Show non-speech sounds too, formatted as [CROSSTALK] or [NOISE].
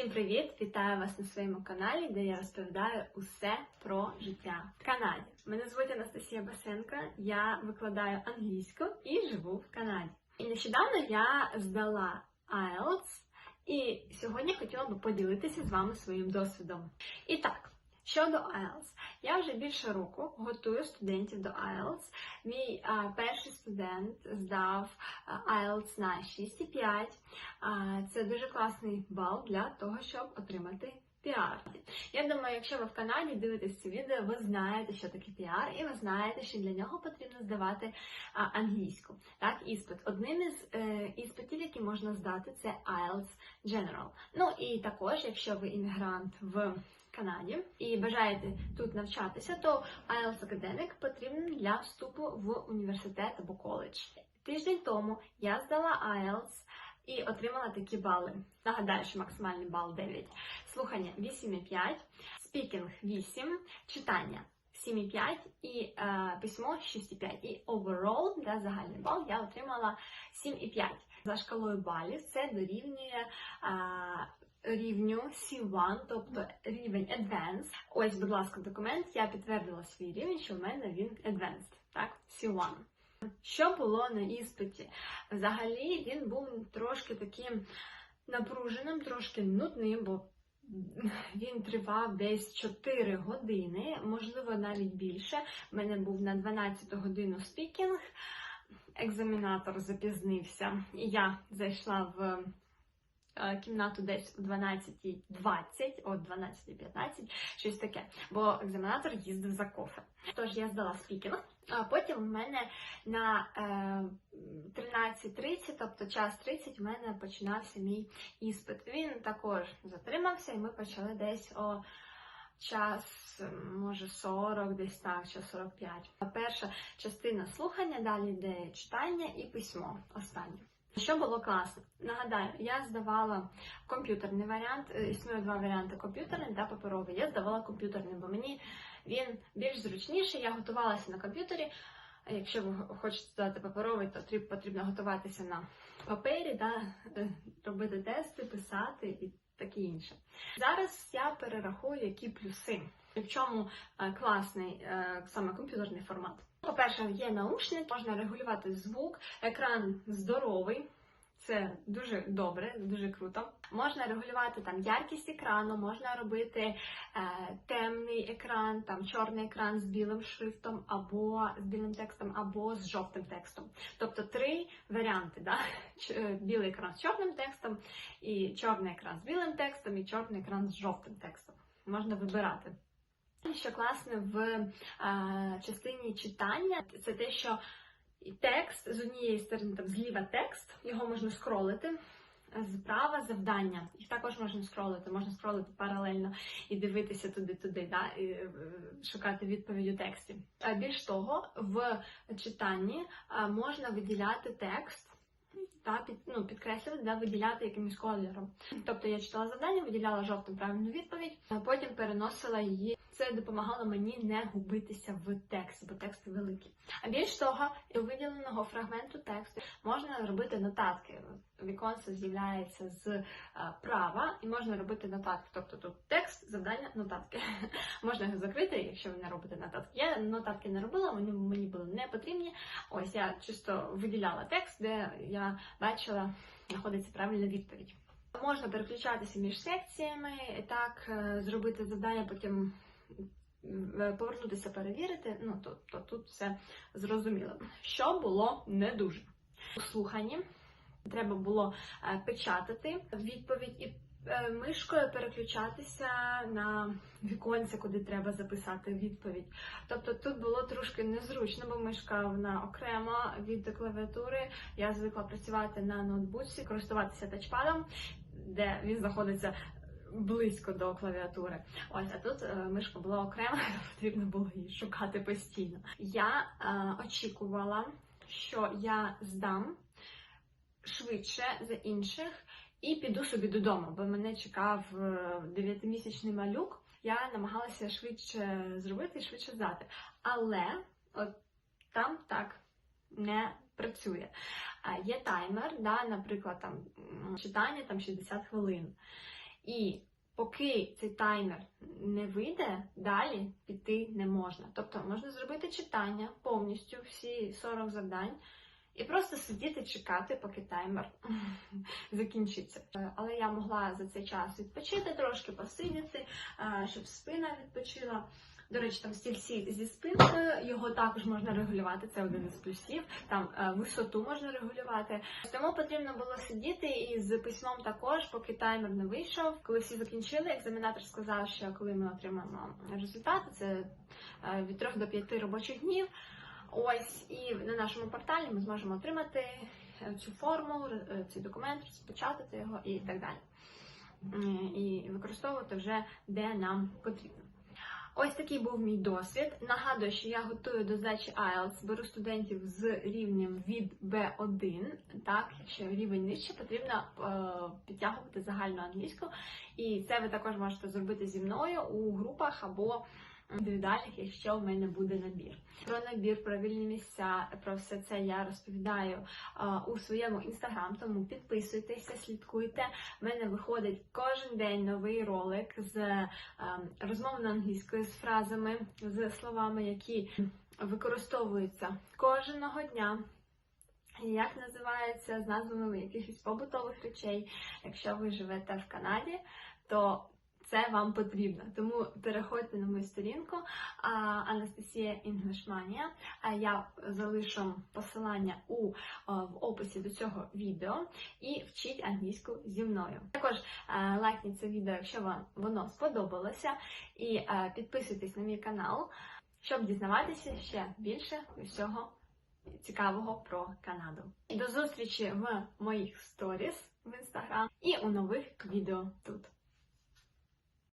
Всім привіт! Вітаю вас на своєму каналі, де я розповідаю усе про життя в Канаді. Мене звуть Анастасія Басенко, я викладаю англійську і живу в Канаді. І нещодавно я здала IELTS, і сьогодні хотіла би поділитися з вами своїм досвідом. І так, щодо IELTS, я вже більше року готую студентів до IELTS. Мій а, перший студент здав IELTS на 6,5. А, Це дуже класний бал для того, щоб отримати піар. Я думаю, якщо ви в Канаді дивитесь це відео, ви знаєте, що таке піар, і ви знаєте, що для нього потрібно здавати а, англійську. Так, іспит. Одним із е, іспитів, які можна здати, це IELTS General. Ну і також, якщо ви іммігрант в Канаді і бажаєте тут навчатися, то IELTS Academic потрібен для вступу в університет або коледж. Тиждень тому я здала IELTS і отримала такі бали. Нагадаю, що максимальний бал 9, слухання 8,5, спікінг 8, читання 7,5 і е, письмо 6,5. І overall, да, загальний бал, я отримала 7,5. За шкалою балів це дорівнює е, рівню C1, тобто рівень Advanced. Ось, будь ласка, документ. Я підтвердила свій рівень, що в мене він Advanced, так, C1. Що було на іспиті? Взагалі він був трошки таким напруженим, трошки нудним, бо він тривав десь 4 години, можливо, навіть більше. У мене був на 12 годину спікінг, екзаменатор запізнився, і я зайшла в кімнату десь о 12.20, о 12.15, щось таке, бо екзаменатор їздив за кофе. Тож я здала спікінг, а потім в мене на е, 13.30, тобто час 30, у мене починався мій іспит. Він також затримався, і ми почали десь о час, може 40, десь так, чи 45. Перша частина слухання, далі йде читання і письмо останнє. Що було класно? Нагадаю, я здавала комп'ютерний варіант. Е, Існує два варіанти: комп'ютерний та паперовий. Я здавала комп'ютерний, бо мені він більш зручніший. Я готувалася на комп'ютері. Якщо ви хочете здати паперовий, то потрібно готуватися на папері, да, е, робити тести, писати і таке інше. Зараз я перерахую, які плюси. В чому е, класний саме комп'ютерний формат. По-перше, є наушник, можна регулювати звук, екран здоровий. Це дуже добре, дуже круто. Можна регулювати там яркість екрану, можна робити е, темний екран, там чорний екран з білим шрифтом, або з білим текстом, або з жовтим текстом. Тобто три варіанти: да? Е, білий екран з чорним текстом, і чорний екран з білим текстом, і чорний екран з жовтим текстом. Можна вибирати. Що класне в е, частині читання, це те, що текст з однієї сторони, там зліва текст, його можна скролити. Справа завдання, їх також можна скролити, можна скролити паралельно і дивитися туди-туди, да, і е, шукати відповідь у тексті. А більш того, в читанні можна виділяти текст та під, ну, підкреслювати, да, виділяти якимось кольором. Тобто я читала завдання, виділяла жовтим правильну відповідь, а потім переносила її. Це допомагало мені не губитися в тексті, бо текст великий. А більш того, у виділеного фрагменту тексту можна робити нотатки. Віконце з'являється з е, права, і можна робити нотатки. Тобто тут текст, завдання, нотатки. [LAUGHS] можна його закрити, якщо ви не робите нотатки. Я нотатки не робила, вони мені були не потрібні. Ось я чисто виділяла текст, де я бачила, знаходиться правильна відповідь. Можна переключатися між секціями, так е, зробити завдання, потім повернутися перевірити. Ну то, то тут все зрозуміло. Що було не дуже у слуханні. Треба було е, печатати відповідь і е, мишкою переключатися на віконце, куди треба записати відповідь. Тобто тут було трошки незручно, бо мишка вона окрема від клавіатури. Я звикла працювати на ноутбуці, користуватися тачпадом, де він знаходиться. Близько до клавіатури. Ось, а тут е, мишка була окрема, [LAUGHS] потрібно було її шукати постійно. Я е, очікувала, що я здам швидше за інших і піду собі додому, бо мене чекав е, дев'ятимісячний малюк. Я намагалася швидше зробити і швидше здати. Але от там так не працює. А Є таймер, да, наприклад, там читання там 60 хвилин. І поки цей таймер не вийде, далі піти не можна. Тобто можна зробити читання повністю всі 40 завдань. І просто сидіти чекати, поки таймер [LAUGHS] закінчиться. Е, Але я могла за цей час відпочити трошки, посидіти, е, щоб спина відпочила. До речі, там стільці зі спинкою, його також можна регулювати, це один із плюсів. Там е, висоту можна регулювати. Тому потрібно було сидіти і з письмом також, поки таймер не вийшов. Коли всі закінчили, екзаменатор сказав, що коли ми отримаємо результати, це від 3 до 5 робочих днів. Ось і на нашому порталі ми зможемо отримати е, цю форму, е, цей документ, розпечатати його і так далі. І використовувати вже де нам потрібно. Ось такий був мій досвід. Нагадую, що я готую до здачі IELTS, беру студентів з рівнем від B1. Так, якщо рівень нижче, потрібно е, підтягувати загальну англійську. І це ви також можете зробити зі мною у групах або індивідуальних, якщо в мене буде набір. Про набір, про вільні місця, про все це я розповідаю у своєму інстаграм, тому підписуйтеся, слідкуйте. У мене виходить кожен день новий ролик з е, розмовно англійською, з фразами, з словами, які використовуються кожного дня. Як називається з назвами якихось побутових речей. Якщо ви живете в Канаді, то це вам потрібно. Тому переходьте на мою сторінку Анастасія Інглишманія. А я залишу посилання у в описі до цього відео і вчіть англійську зі мною. Також лайкніть це відео, якщо вам воно сподобалося, і підписуйтесь на мій канал, щоб дізнаватися ще більше усього цікавого про Канаду. До зустрічі в моїх сторіс в інстаграм і у нових відео тут.